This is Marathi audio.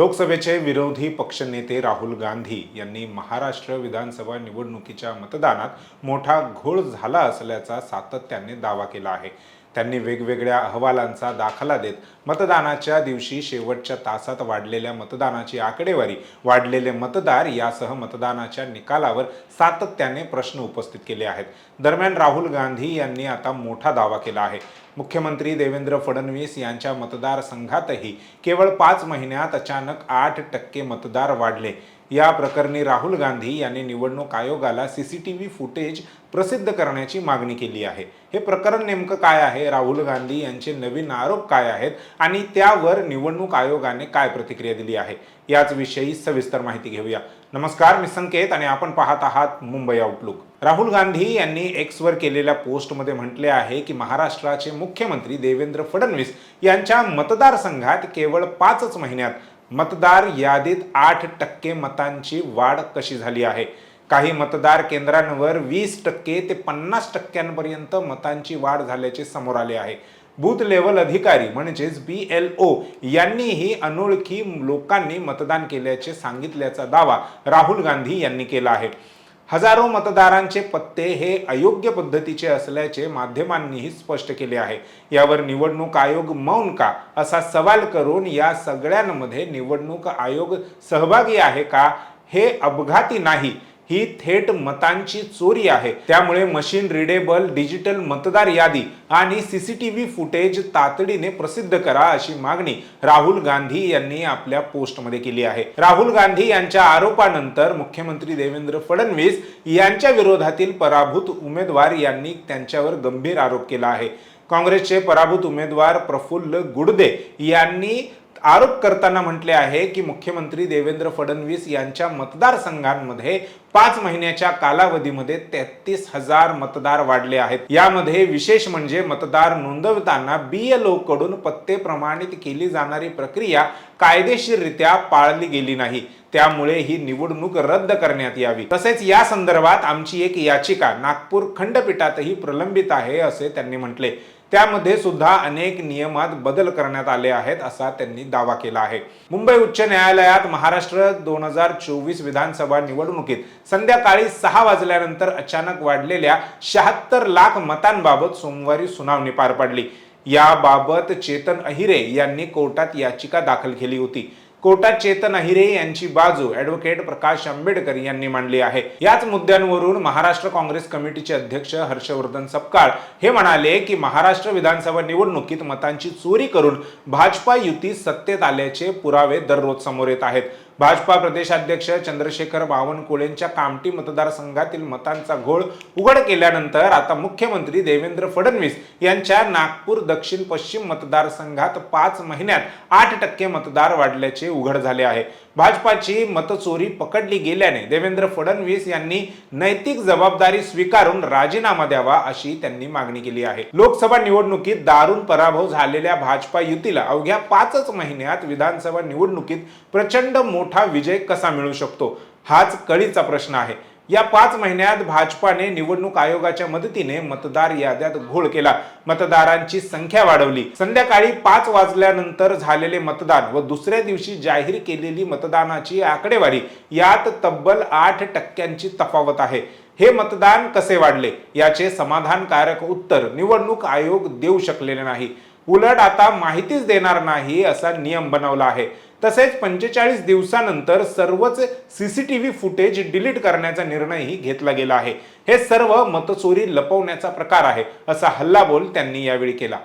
लोकसभेचे विरोधी पक्षनेते राहुल गांधी यांनी महाराष्ट्र विधानसभा निवडणुकीच्या मतदानात मोठा घोळ झाला असल्याचा सातत्याने दावा केला आहे. त्यांनी वेगवेगळ्या अहवालांचा दाखला देत मतदानाच्या दिवशी शेवटच्या तासात वाढलेल्या मतदानाची आकडेवारी वाढलेले मतदार यासह मतदानाच्या निकालावर सातत्याने प्रश्न उपस्थित केले आहेत. दरम्यान राहुल गांधी यांनी आता मोठा दावा केला आहे. मुख्यमंत्री देवेंद्र फडणवीस यांच्या मतदारसंघातही केवळ पाच महिन्यात अचानक आठ टक्के मतदार वाढले. या प्रकरणी राहुल गांधी यांनी निवडणूक आयोगाला सीसीटीव्ही फुटेज प्रसिद्ध करण्याची मागणी केली आहे. हे प्रकरण नेमकं काय आहे? राहुल गांधी यांचे नवीन आरोप काय आहेत? आणि त्यावर निवडणूक आयोगाने काय प्रतिक्रिया दिली आहे? याच विषयी सविस्तर माहिती घेऊया. नमस्कार मी संकेत आणि आपण पाहत आहात मुंबई आउटलुक राहुल गांधी यांनी एक्सवर केलेल्या पोस्टमध्ये म्हटले आहे की महाराष्ट्राचे मुख्यमंत्री देवेंद्र फडणवीस यांच्या मतदारसंघात केवळ पाचच महिन्यात मतदार यादीत आठ टक्के मतांची वाढ कशी झाली आहे? काही मतदार केंद्रांवर वीस टक्के ते पन्नास टक्क्यांपर्यंत मतांची वाढ झाल्याचे समोर आले आहे. बूथ लेवल अधिकारी म्हणजेच बी एल ओ यांनीही अनोळखी लोकांनी मतदान केल्याचे सांगितल्याचा दावा राहुल गांधी यांनी केला आहे. हजारो मतदारांचे पत्ते हे अयोग्य पद्धतीचे असल्याचे माध्यमांनीही स्पष्ट केले आहे. यावर निवडणूक आयोग मौन का असा सवाल करून या सगळ्यांमध्ये निवडणूक आयोग सहभागी आहे का हे अपघाती नाही ही थेट मतांची चोरी आहे. त्यामुळे मशीन रिडेबल डिजिटल मतदार यादी आणि सीसीटीव्ही फुटेज तातडीने प्रसिद्ध करा अशी मागणी राहुल गांधी यांनी आपल्या पोस्टमध्ये केली आहे. राहुल गांधी यांच्या आरोपानंतर मुख्यमंत्री देवेंद्र फडणवीस यांच्या विरोधातील पराभूत उमेदवार यांनी त्यांच्यावर गंभीर आरोप केला आहे. काँग्रेसचे पराभूत उमेदवार प्रफुल्ल गुडदे यांनी आरोप करताना म्हटले आहे की मुख्यमंत्री देवेंद्र फडणवीस यांच्या मतदारसंघांमध्ये पाच महिन्याच्या कालावधीमध्ये तेहतीस हजार मतदार वाढले आहेत. यामध्ये विशेष म्हणजे मतदार नोंदवताना बीएलओ कडून पत्ते प्रमाणित केली जाणारी प्रक्रिया कायदेशीररित्या पाळली गेली नाही. त्यामुळे ही निवडणूक रद्द करण्यात यावी. तसेच या संदर्भात आमची एक याचिका नागपूर खंडपीठातही प्रलंबित आहे असे त्यांनी म्हटले. त्यामध्ये सुद्धा अनेक नियमात बदल करण्यात आले आहेत असा त्यांनी दावा केला आहे. मुंबई उच्च न्यायालयात महाराष्ट्र दोन हजार चोवीस विधानसभा निवडणुकीत संध्याकाळी सहा वाजल्यानंतर अचानक वाढलेल्या शहात्तर लाख मतांबाबत सोमवारी सुनावणी पार पडली. याबाबत चेतन अहिरे यांनी कोर्टात याचिका दाखल केली होती. कोर्टात चेतन अहिरे यांची बाजू ऍडव्होकेट प्रकाश आंबेडकर यांनी मांडली आहे. याच मुद्द्यांवरून महाराष्ट्र काँग्रेस कमिटीचे अध्यक्ष हर्षवर्धन सपकाळ हे म्हणाले की महाराष्ट्र विधानसभा निवडणुकीत मतांची चोरी करून भाजपा युती सत्तेत आल्याचे पुरावे दररोज समोर येत आहेत. भाजपा प्रदेशाध्यक्ष चंद्रशेखर बावनकुळेंच्या कामटी मतदारसंघातील मतांचा घोळ उघड केल्यानंतर आता मुख्यमंत्री देवेंद्र फडणवीस यांच्या नागपूर दक्षिण पश्चिम मतदारसंघात पाच महिन्यात आठ टक्के मतदार वाढल्याचे उघड झाले आहे. भाजपाची मतचोरी पकडली गेल्याने देवेंद्र फडणवीस यांनी नैतिक जबाबदारी स्वीकारून राजीनामा द्यावा अशी त्यांनी मागणी केली आहे. लोकसभा निवडणुकीत दारुण पराभव झालेल्या भाजपा युतीला अवघ्या पाचच महिन्यात विधानसभा निवडणुकीत प्रचंड मोठा विजय कसा मिळू शकतो? हाच कळीचा प्रश्न आहे. या पाच महिन्यात भाजपाने निवडणूक आयोगाच्या मदतीने मतदार याद्यात घोळ केला. मतदारांची संख्या वाढवली. संध्याकाळी पाच वाजल्यानंतर झालेले मतदान व दुसऱ्या दिवशी जाहीर केलेली मतदानाची आकडेवारी यात तब्बल आठ टक्क्यांची तफावत आहे. हे मतदान कसे वाढले? याचे समाधानकारक उत्तर निवडणूक आयोग देऊ शकलेले नाही. उलट आता माहितीच देणार नाही असा नियम बनवला आहे. तसेच पंचेचाळीस दिवसानंतर सर्वच सीसीटीव्ही फुटेज डिलीट करण्याचा निर्णयही घेतला गेला आहे. हे सर्व मतचोरी लपवण्याचा प्रकार आहे असा हल्लाबोल त्यांनी यावेळी केला.